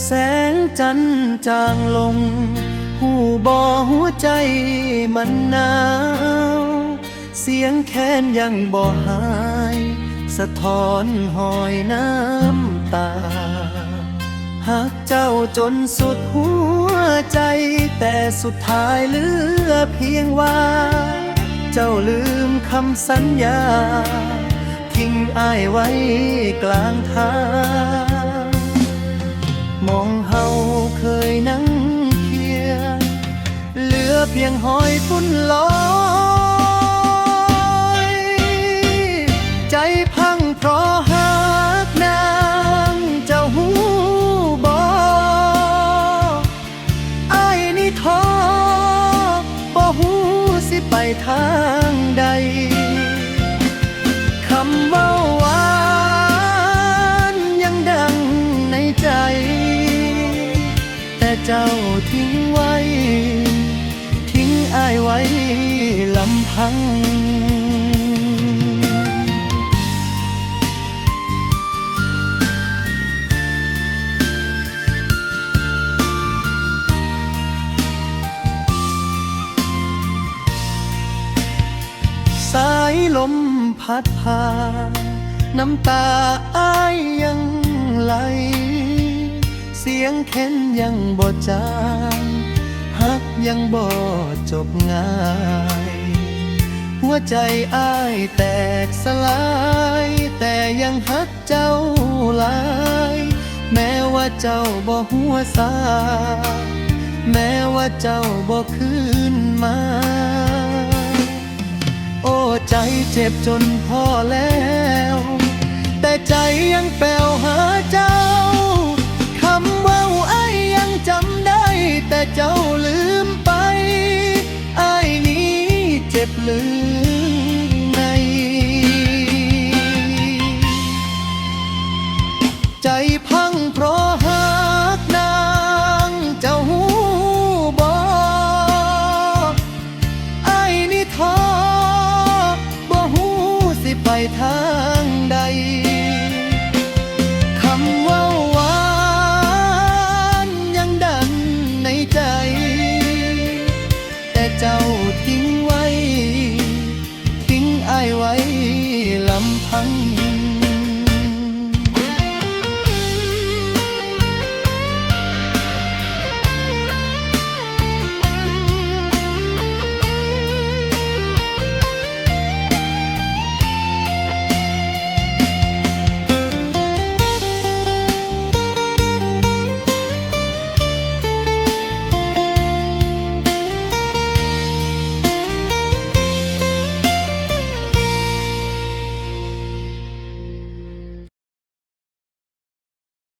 นั้นจางลง หูบอหัวใจมันหนาว เสียงแค้นยังบ่หาย สะท้อนหอยน้ำตาหากเจ้าจนสุดหัวใจ แต่สุดท้ายเหลือเพียงว่า เจ้าลืมคำสัญญา ทิ้งอ้ายไว้กลางทาง เพียงหอยฝุ่นลอย ใจพังเพราะหักนางเจ้าหูบอไอ้นี่ท้อบ่หูสิไปทางใดคำว่าหวานยังดังในใจ แต่เจ้าทิ้งไว้ อายไว้ลำพังสายลมพัดพา น้ำตาอายยังไหล เสียงเค้นยังบ่จาง ยังบ่จบง่าย หัวใจอ้ายแตกสลาย แต่ยังฮักเจ้าหลาย แม้ว่าเจ้าบ่หัวสาแม้ว่าเจ้าบ่คืนมา โอ้ใจเจ็บจนพอแล้ว แต่ใจยังแปลว่า ใจพังเพราะหากนางเจ้าหูบอไอ้นิท้อบ่หูสิไปทางใดคำว่าหวานยังดังในใจ แต่เจ้าทิ้งไว้ ทิ้งไอไว้ลำพัง